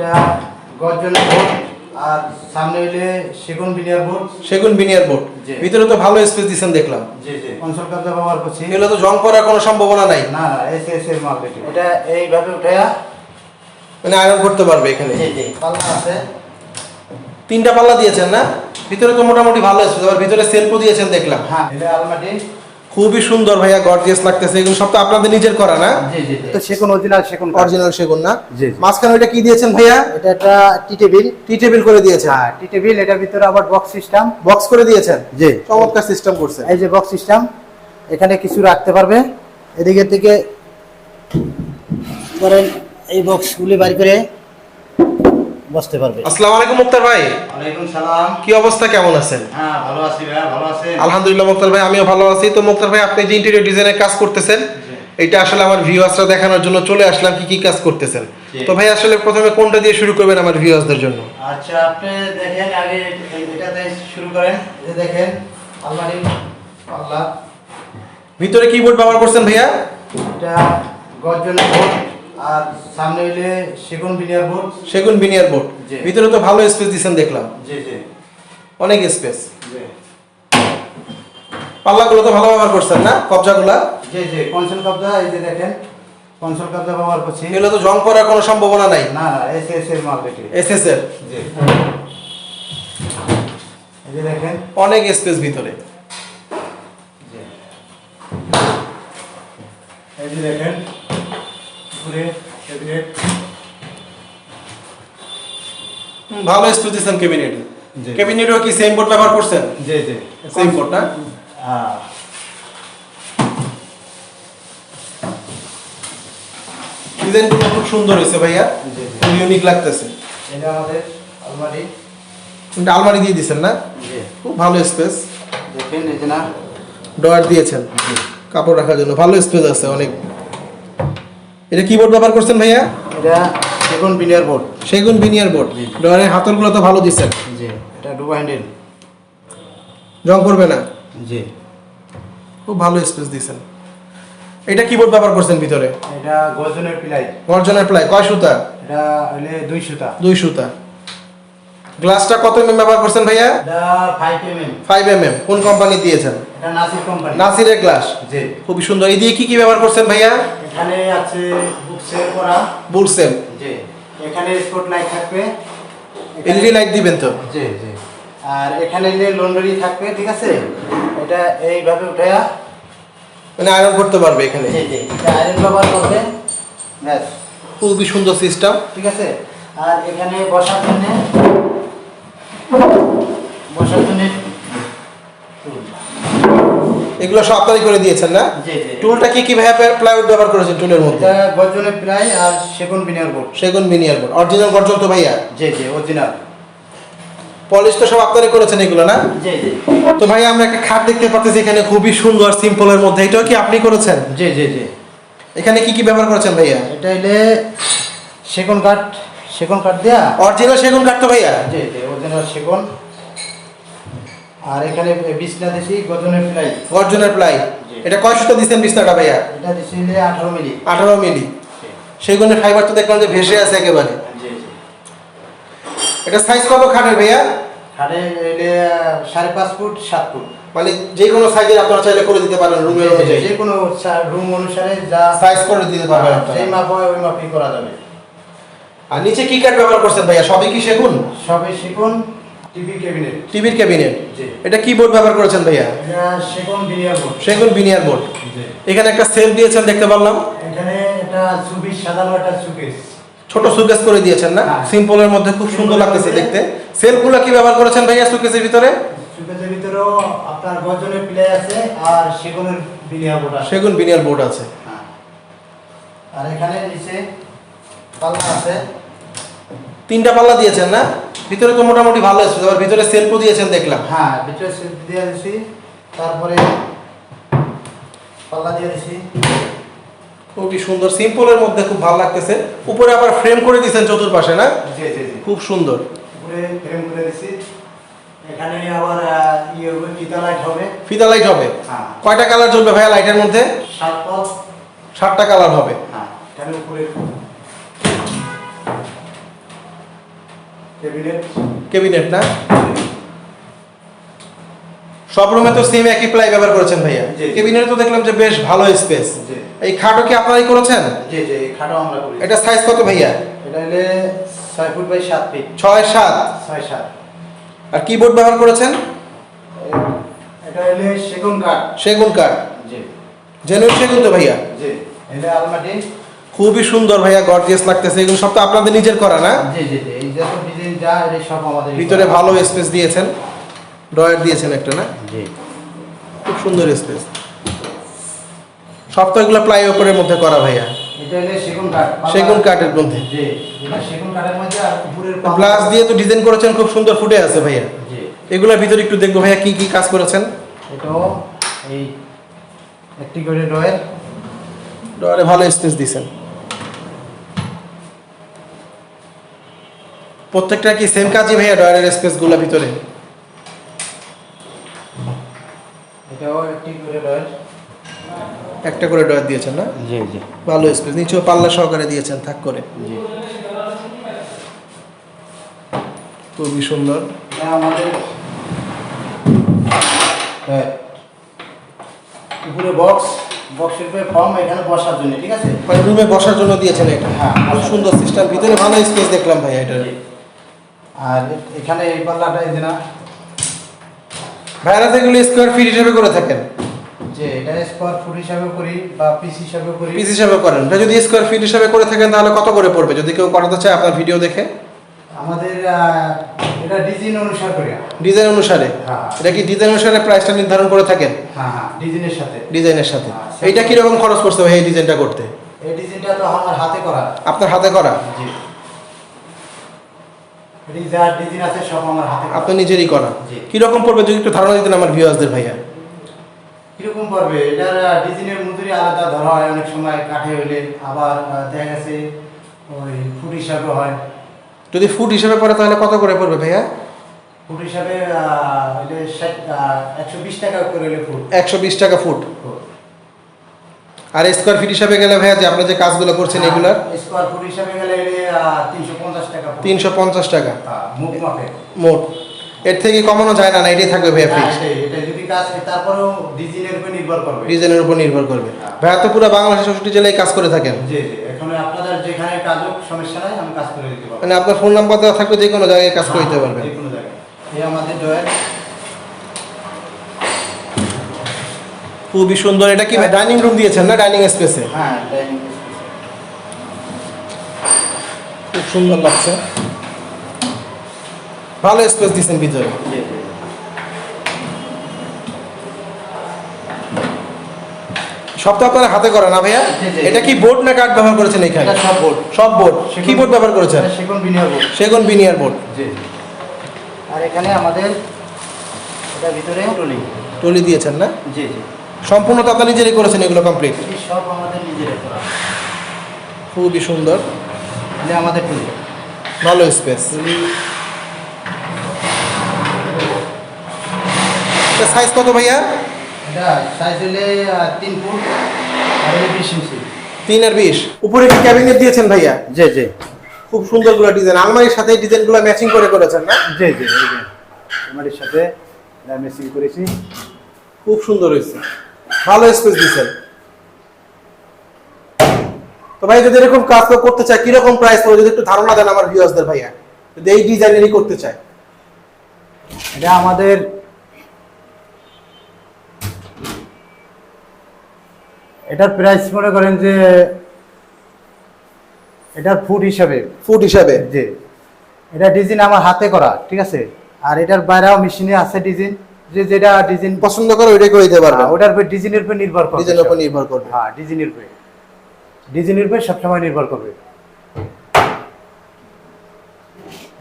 এটা গর্জনের বোর্ড আর সামনে হইলে সেগুন বিনিয়ার বোর্ড। সেগুন বিনিয়ার বোর্ড। ভিতরে তো ভালো স্পেস দিয়েছেন দেখলাম। জি জি। কনসোল কার্ডটা ব্যবহার করছি। এগুলো তো জং করার কোনো সম্ভাবনা নাই। না না এস এস এর মাল এটি। এইভাবে উঠায়া মানে আয়রন করতে পারবে এখানে। জি জি পাল্লা আছে। তিনটা পাল্লা দিয়েছেন না? ভিতরে তো মোটামুটি ভালো স্পেস আবার ভিতরে সেলফও দিয়েছেন দেখলাম। হ্যাঁ এটা আলমারি। খুবই সুন্দর ভাইয়া গর্জিয়াস লাগতেছে। এগুলো সব তো আপনাদের নিজের করা না? জি জি তো সেগুন অরিজিনাল সেগুন অরিজিনাল সেগুন না। মাঝখানে ওইটা কি দিয়েছেন ভাইয়া? এটা একটা টি টেবিল টি টেবিল করে দিয়েছেন। হ্যাঁ টি টেবিল এটার ভিতরে আবার বক্স সিস্টেম বক্স করে দিয়েছেন? জি। চমৎকার সিস্টেম করছেন এই যে বক্স সিস্টেম এখানে কিছু রাখতে পারবে। এদিকে থেকে ধরেন এই বক্সগুলি বাড়ি করে বসতে পারবে। আসসালামু আলাইকুম মুক্তার ভাই। ওয়ালাইকুম সালাম। কি অবস্থা কেমন আছেন? হ্যাঁ ভালো আছি ভাইয়া ভালো আছেন? আলহামদুলিল্লাহ মুক্তার ভাই আমিও ভালো আছি। তো মুক্তার ভাই আপনি যে ইন্টেরিয়র ডিজাইনের কাজ করতেছেন এটা আসলে আমার ভিউয়ার্সরা দেখানোর জন্য চলে আসলাম কি কি কাজ করতেছেন? তো ভাই আসলে প্রথমে কোনটা দিয়ে শুরু করবেন আমার ভিউয়ার্সদের জন্য? আচ্ছা আপনি দেখেন আগে এটাতে শুরু করেন। এই দেখেন আলমারি পাল্লা। ভিতরে কিবোর্ড ব্যবহার করছেন ভাইয়া? এটা গর্জনের বোর্ড। আর সামনে হইলে সেগুন বিনিয়ার বোর্ড। সেগুন বিনিয়ার বোর্ড। ভিতরে তো ভালো স্পেস দিয়েছেন দেখলাম। জি জি। অনেক স্পেস জি। পাল্লাগুলো তো ভালো ব্যবহার করছেন না? কবজাগুলা? জি জি। কনসোল কবজা এই যে দেখেন কনসোল কবজা ব্যবহার করছি। এগুলো তো জং করার কোনো সম্ভাবনা নাই। না না এস এস এর মাল এটি। এসএস এর জি। এই যে দেখেন। অনেক স্পেস ভিতরে। জি। এই যে দেখেন। ক্যাবিনেট ভালো ক্যাবিনেট ক্যাবিনেটও কি সেম বোর্ড ব্যবহার করছেন? জি জি। সেম বোর্ড না? ডিজাইনগুলো খুব সুন্দর হয়েছে ভাইয়া। খুব ইউনিক লাগতেছে। এটা আমাদের আলমারি। এটা আলমারি দিয়ে দিয়েছেন না? জি। খুব ভালো স্পেস দেখেন এই যে না। ডয়ার দিয়েছেন। কাপড় রাখার জন্য ভালো স্পেস আছে অনেক এটা কিবোর্ড ব্যবহার করছেন ভাইয়া? এটা সেগুন বিনিয়ার বোর্ড। সেগুন বিনিয়ার বোর্ড। ডয়ারের হাতলগুলো তো ভালো দিচ্ছেন। জি এটা ডুবো হ্যান্ডেল। জং করবে না? জি। খুব ভালো স্পেস দিয়েছেন এটা কিবোর্ড ব্যবহার করছেন ভিতরে? এটা গজনের পিলাই। গর্জনের প্লাই। কয় সুতা? এটা হলে দুই সুতা। দুই সুতা। গ্লাসটা কত এমএম ব্যবহার করছেন ভাইয়া? এটা five m m five mm কোন কোম্পানি দিয়েছেন? এটা নাসির কোম্পানি নাসিরের গ্লাস জি। খুবই সুন্দর। এই দিয়ে কি কি ব্যবহার করছেন ভাইয়া? এখানে আছে বুক সেল করা বুলসেল জি। এখানে স্পট লাইট থাকবে। এলইডি লাইট দিবেন তো? জি জি। আর এখানে যে লন্ডারি থাকবে ঠিক আছে? এটা এইভাবে উঠায়া। মানে আয়রন করতে পারবে এখানে? জি জি। এটা আয়রন ব্যবহার করবে। ব্যাস। খুবই সুন্দর সিস্টেম ঠিক আছে? আর এখানে বসার জন্য বসার জন্য এগুলো সব আপনারই করে দিয়েছেন না? জি জি টুলটা কি কি ভাইয়া প্লাইউড ব্যবহার করেছেন টুলের মধ্যে? গর্জনের প্রায় আর সেগুন বিনিয়ার বোর্ড সেগুন বিনিয়ার বোর্ড অরিজিনাল গর্জন তো ভাইয়া? জি জি অরিজিনাল পলিশ তো সব আপনারই করেছেন এগুলো না? জি জি। তো ভাইয়া আমরা একটা খাট দেখতে পাচ্ছি এখানে খুবই সুন্দর সিম্পলের মধ্যে। এটাও কি আপনি করেছেন? জি জি জি। এখানে কি কি ব্যবহার করেছেন ভাইয়া? এটা হলে সেগুন কাঠ সেগুন কাঠ দেয়া। অরিজিনাল সেগুন কাঠ তো ভাইয়া? জি জি অরিজিনাল সেগুন। আর এখানে বিছনা দিছি গজনের প্রায় গর্জনের প্লাই। এটা কয় সুতো দিচ্ছেন বিছনাটা ভাইয়া? এটা দিছি হলে আঠারো মিলি। আঠারো মিলি। সেগুনের ফাইবার তো দেখলাম যে ভেসে আছে একেবারে। এটা সাইজ কত খাটের ভাইয়া? খাটে সাড়ে পাঁচ ফুট সাত ফুট। মানে যে কোনো সাইজের আপনারা চাইলে করে দিতে পারেন রুমের অনুযায়ী। যে কোনো রুম অনুসারে যা সাইজ করে দিতে পারবেন। সেই মাপ হয় ওই মাপই করা যাবে। আর নিচে কি কাঠ ব্যবহার করছেন ভাইয়া? সবই কি সেগুন? সবই সেগুন। টিভির ক্যাবিনেট? এটা কি বোর্ড ব্যবহার করেছেন ভাইয়া? সেগুন বিনিয়ার বোর্ড। সেগুন বিনিয়ার বোর্ড। এখানে একটা সেল দিয়েছেন দেখতে পারলাম। এখানে এটা চব্বিশ সাতান্ন একটা সুকেস ছোট সুকেস করে দিয়েছেন না? হ্যাঁ। সিম্পলের মধ্যে খুব সুন্দর লাগতেছে দেখতে। সেলগুলো কি ব্যবহার করেছেন ভাইয়া সুকেসের ভিতরে? সুকেসের ভিতরেও আপনার গজনের প্লে আছে আর সেগুনের বিনিয়ার বোর্ড আছে। সেগুন বিনিয়ার বোর্ড আছে। হ্যাঁ। আর এখানে নিচে পাল্লা আছে। তিনটা পাল্লা দিয়েছেন না? ভিতরে তো মোটামুটি ভালো আছে আবার ভিতরে সেলফও দিয়েছেন দেখলাম। হ্যাঁ ভিতরে সেট দিয়ে দিছি তারপরে পাল্লা দিয়ে দিছি। খুবই সুন্দর সিম্পলের মধ্যে খুব ভালো লাগতেছে। উপরে আবার ফ্রেম করে দিয়েছেন চতুর্পাশে না? জি জি জি। খুব সুন্দর। উপরে ফ্রেম করে দিছি। এখানে আবার ইয়ে হবে ফিতা লাইট হবে। ফিতা লাইট হবে? হ্যাঁ। কয়টা কালার জ্বলবে ভাইয়া লাইটের মধ্যে? সাত পথ সাতটা কালার হবে। হ্যাঁ এখানে উপরে ক্যাবিনেট না? সব রুমে তো সেম একই প্লাই ব্যবহার করেছেন ভাইয়া। জি। ক্যাবিনেটে তো দেখলাম যে বেশ ভালো স্পেস এই খাটও কি আপনারাই করেছেন? জি জি এই খাটও আমরা করি এটা সাইজ কত ভাইয়া? এটা হলে ছয় ফুট বাই সাত ফিট ছয় সাত? ছয় সাত। আর কিবোর্ড ব্যবহার করেছেন? এটা হলে সেগুন কাঠ। সেগুন কাঠ। জি। জেনুইন সেগুন তো ভাইয়া। জি এটা আলমাটি খুবই সুন্দর ভাইয়া গর্জিয়াস লাগতেছে। এগুলো সব তো আপনাদের নিজের করা না? ভিতরে ভালো স্পেস দিয়েছেন। ড্রয়ার দিয়েছেন একটা না? জি। খুব সুন্দর স্পেস সব তো এগুলো প্লাই ওপরের মধ্যে করা ভাইয়া। সেগুন কাঠের মধ্যে। গ্লাস দিয়ে তো ডিজাইন করেছেন খুব সুন্দর ফুটে আছে ভাইয়া। এগুলোর ভিতরে একটু দেখব ভাইয়া কি কি কাজ করেছেন? এটাও এই একটি করে ডয়ের ড্রয়ারে ভালো স্পেস দিয়েছেন। প্রত্যেকটা কি সেম কাজই ভাইয়া ড্রয়ারের স্পেসগুলো ভিতরে? এটাও একটি করে ডয়ের একটা করে ড্রয়ার দিয়েছেন না? জি জি। ভালো স্পেস নিচেও পাল্লা সহকারে দিয়েছেন থাক করে। জি। খুবই সুন্দর। হ্যাঁ। উপরে বক্স বক্সের উপরে ফর্ম এখানে বসার জন্য ঠিক আছে? মানে রুমে বসার জন্য দিয়েছেন এটা? হ্যাঁ। খুব সুন্দর সিস্টেম ভিতরে ভালো স্পেস দেখলাম ভাইয়া এটা। আর এখানে এই পাল্লাটা এই না। ভাইয়ারা যেগুলো স্কোয়ার ফিট হিসেবে করে থাকেন। যে এটা স্কোয়ার ফুট হিসাবে করি বা পিস হিসাবে করি। পিস হিসাবে করেন। এটা যদি স্কোয়ার ফিট হিসাবে করে থাকেন তাহলে কত করে পড়বে? যদি কেউ করাতে চায় আপনার ভিডিও দেখে। আমাদের এটা ডিজাইন অনুসারে করি। ডিজাইন অনুসারে? হ্যাঁ। এটা কি ডিজাইন অনুসারে প্রাইসটা নির্ধারণ করে থাকেন? হ্যাঁ হ্যাঁ ডিজাইনের সাথে। ডিজাইনের সাথে। আচ্ছা। এইটা কীরকম খরচ পড়ছে ভাই এই ডিজাইনটা করতে? এই ডিজাইনটা তো আমার হাতে করা। আপনার হাতে করা? জি এটি যা ডিজাইন আছে সব আমার হাতে করা। আপনি নিজেরই করা। কীরকম পড়বে যদি একটু ধারণা দিতেন আমার ভিউয়ার্সদের ভাইয়া? কীরকম পড়বে? এটার ডিজাইনের মজুরি আলাদা ধরা হয় অনেক সময় কাঠে হইলে আবার দেখা গেছে ওই ফুট হিসাবে হয়। যদি ফুট হিসাবে পড়ে তাহলে কত করে পড়বে ভাইয়া? ফুট হিসাবে একশো বিশ টাকা করে হইলে ফুট। একশো বিশ টাকা ফুট। আর স্কোয়ার ফিট হিসাবে গেলে ভাইয়া যে আপনি যে কাজগুলো করছেন এগুলার? স্কোয়ার ফুট হিসাবে গেলে তিনশো পঞ্চাশ। তিনশো পঞ্চাশ টাকা। হ্যাঁ, মোট এর থেকে কমানো যায় না না এটাই থাকবে ভাইয়া হ্যাঁ, ফিক্স হয়, ডিজাইনের উপর নির্ভর করবে। করবে। ভাইয়া তো পুরো বাংলাদেশের চৌষট্টি জেলায় কাজ করে থাকেন। মানে আপনার ফোন নাম্বার দেওয়া থাকলে যে কোনো জায়গায় কাজ করে দিতে পারবেন। খুবই সুন্দর। এটা কি ডাইনিং রুম দিয়েছেন না ডাইনিং স্পেসে হ্যাঁ ডাইনিং খুব সুন্দর লাগছে। ভালো স্পেস ভিতরে জি সব তো আপনারা হাতে করা না ভাইয়া। এটা কি বোর্ড না কাঠ ব্যবহার করেছেন এখানে? সব বোর্ড সব বোর্ড কি বোর্ড ব্যবহার করেছেন? সেগুন বিনিয়োগ বোর্ড সেগুন বিনিয়ার বোর্ড আর এখানে আমাদের এটা ভিতরে টলি। টলি দিয়েছেন না? জি জি। সম্পূর্ণ তো আপনার নিজেরই করেছেন এগুলো কমপ্লিট সব আমাদের নিজের করা। খুবই সুন্দর। এটা আমাদের টলি ভালো স্পেস সাইজ কত ভাইয়া? এটা সাইজ হলে তিন ফুট আর বিশ ইঞ্চি। তিন আর বিশ। উপরে কি ক্যাবিনেট দিয়েছেন ভাইয়া? জি জি। খুব সুন্দরগুলো ডিজাইন আলমারির সাথে ডিজাইনগুলো ম্যাচিং করে করেছেন না? জি জি আমাদের সাথে মেসিং করেছি। খুব সুন্দর হয়েছে। ভালো স্পেস দিয়েছেন। তো ভাই যদি এরকম কাজ করতে চায় কীরকম প্রাইস পড়বে? যদি একটু ধারণা দেন আমার ভিউয়ার্সদের ভাইয়া। যদি এই ডিজাইনেরই করতে চায়। এটা আমাদের এটার প্রাইস মনে করেন যে এটার ফুট হিসাবে। ফুট হিসাবে। যে এটা ডিজাইন আমার হাতে করা ঠিক আছে? আর এটার বাইরেও মেশিনে আছে ডিজাইন যে যেটা ডিজাইন পছন্দ করে ওইটাই করে দিতে পারবেন। ওটার উপর ডিজাইনের উপর নির্ভর করে ডিজাইনের উপর নির্ভর করবে। হ্যাঁ ডিজাইনের উপরে। ডিজাইনের উপরে সবসময় নির্ভর করবে।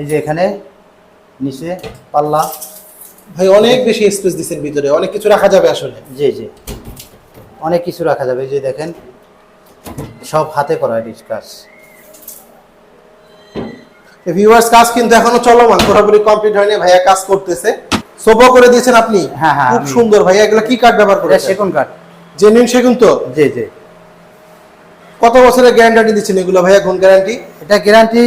এই যে এখানে নিচে পাল্লা। ভাই অনেক বেশি স্পেস দিচ্ছেন ভিতরে অনেক কিছু রাখা যাবে আসলে। জি জি। অনেক কিছু রাখা যাবে এই যে দেখেন সব হাতে করা এটির কাজ। ভিউয়ার্স কাজ কিন্তু এখনও চলমান পুরোপুরি কমপ্লিট হয়নি ভাইয়া কাজ করতেছে। সোফা করে দিয়েছেন আপনি? হ্যাঁ, হ্যাঁ, খুব সুন্দর ভাইয়া এগুলো কি কাঠ ব্যবহার করেছেন? সেগুন কাঠ জেনুইন সেগুন তো? জি জি। কত বছরের গ্যারান্টি দিচ্ছেন এগুলো ভাইয়া কোন গ্যারান্টি? এটা গ্যারান্টি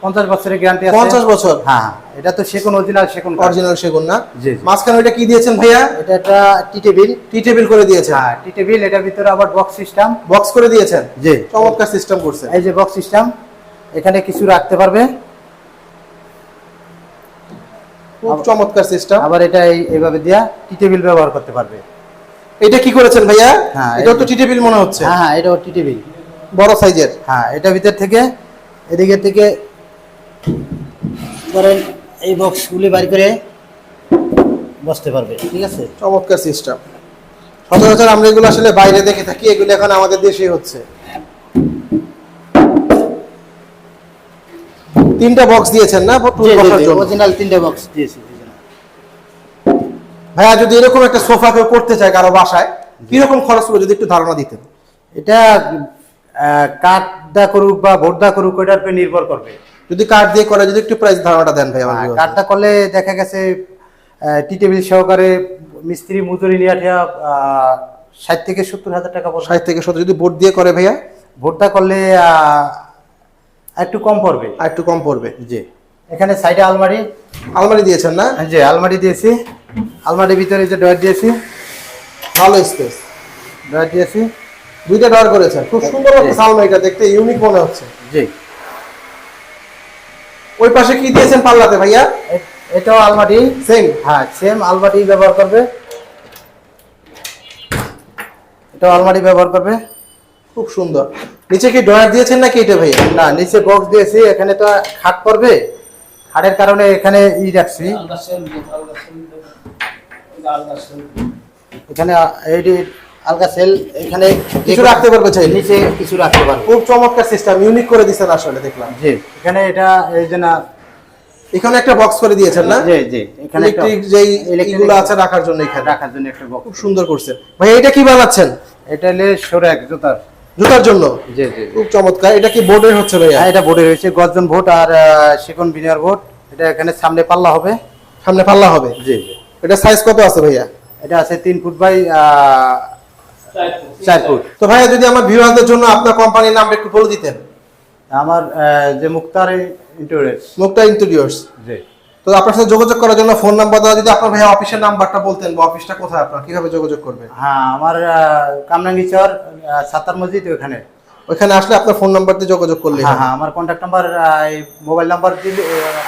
পঞ্চাশ বছরের গ্যারান্টি আছে। পঞ্চাশ বছর? হ্যাঁ এটা তো সেগুন অরিজিনাল সেগুন অরিজিনাল সেগুন না? জি, জি। মাঝখানে ওইটা কি দিয়েছেন ভাইয়া? এটা একটা টি টেবিল। টি টেবিল করে দিয়েছেন। হ্যাঁ টি টেবিল এটার ভিতরে আবার বক্স সিস্টেম। বক্স করে দিয়েছেন? জি। চমৎকার সিস্টেম করছেন এই যে বক্স সিস্টেম এখানে কিছু রাখতে পারবে। খুব চমৎকার সিস্টেম। আবার এটা এই- এইভাবে দিয়া টি টেবিল ব্যবহার করতে পারবে। এটা কি করেছেন ভাইয়া? হ্যাঁ, এটা তো টি টেবিল মনে হচ্ছে। হ্যাঁ এটা টি টেবিল। বড় সাইজের। হ্যাঁ এটা ভিতর থেকে এদিকে থেকে ধরেন এই বক্সগুলি বাড়ি করে বসতে পারবে ঠিক আছে? চমৎকার সিস্টেম সচরাচর আমরা এগুলো আসলে বাইরে দেখে থাকি এগুলো এখন আমাদের দেশেই হচ্ছে। তিনটা বক্স দিয়েছেন না টুল বসার জন্য? অরিজিনাল তিনটে বক্স দিয়েছি ভাইয়া যদি এরকম একটা সোফা কেউ করতে চায় কারও বাসায় কীরকম খরচ পড়বে যদি একটু ধারণা দিতেন? এটা কাঠ দা করুক বা ভোট দা করুক ওইটার উপর নির্ভর করবে। যদি কার্ড দিয়ে করে যদি একটু প্রাইস ধারণাটা দেন ভাই আমার হ্যাঁ, কাঠটা করলে দেখা গেছে টি টেবিল সহকারে মিস্ত্রি মজুরি নিয়ে আঠিয়া ষাট থেকে সত্তর হাজার টাকা পড়বে। ষাট থেকে সত্তর যদি ভোট দিয়ে করে ভাইয়া? ভোটটা করলে একটু কম পড়বে। একটু কম পড়বে। জি। এখানে সাইডে আলমারি। আলমারি দিয়েছেন না? যে আলমারি দিয়েছি। আলমারির ভিতরে যে ডয়ার দিয়েছি। ভালো স্পেস। ডয়ার দিয়েছি। দুইটা ডর করেছেন খুব সুন্দর একটা আলমারিটা দেখতে ইউনিক মনে হচ্ছে। জি। ওই পাশে কি দিয়েছেন পাল্লাতে ভাইয়া? এটাও আলমারি। সেম হ্যাঁ সেম আলমারি ব্যবহার করবে। এটাও আলমারি ব্যবহার করবে। খুব সুন্দর। নিচে কি ডয়ার দিয়েছেন নাকি এটা ভাইয়া? না নিচে বক্স দিয়েছি এখানে তো খাট পড়বে। খাটের কারণে এখানে ই রাখছি। এখানে এই আলগা সেল এখানে কিছু রাখতে পারবে চাইলে। নিচে কিছু রাখতে পারবে। খুব চমৎকার সিস্টেম ইউনিক করে দিয়েছেন আসলে দেখলাম। জি। এখানে এটা এই যে না এখানে একটা বক্স করে দিয়েছেন না? জি জি। এখানে ইলেকট্রিক যেই electric আছে রাখার জন্য এখানে। রাখার জন্য একটা বক্স খুব সুন্দর করছেন। ভাই এটা কি বানাচ্ছেন? এটা হলে সরেক জুতার। জুতার জন্য? জি জি খুব চমৎকার। এটা কি বোর্ডের হচ্ছে ভাইয়া? হ্যাঁ এটা বোর্ডে রয়েছে গর্জন ভোট আর সেকন বিনিয়ার ভোট এটা এখানে সামনে পাল্লা হবে। সামনে পাল্লা হবে? জি জি। এটা সাইজ কত আছে ভাইয়া? এটা আছে তিন ফুট বাই চার ফুট তো ভাইয়া যদি আমার ভিউয়ারদের জন্য আপনার কোম্পানির নামটা একটু বলে দিতেন। আমার যে মুক্তার ইন্টারেস মুক্তা ইন্টেরিয়র্স জি। তো আপনার সাথে যোগাযোগ করার জন্য ফোন নাম্বার দেওয়া যদি আপনার ভাইয়া অফিসের নাম্বারটা বলতেন বা অফিসটা কোথায় আপনার কীভাবে যোগাযোগ করবেন হ্যাঁ আমার কামরাঙ্গিচর সাতার মসজিদ ওখানে ওইখানে আসলে আপনার ফোন নাম্বার দিয়ে যোগাযোগ করলে হ্যাঁ হ্যাঁ আমার কন্ট্যাক্ট নাম্বার মোবাইল নাম্বার দিলে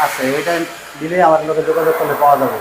আছে ওইটা দিলে আমার লোকের যোগাযোগ করলে পাওয়া যাবে।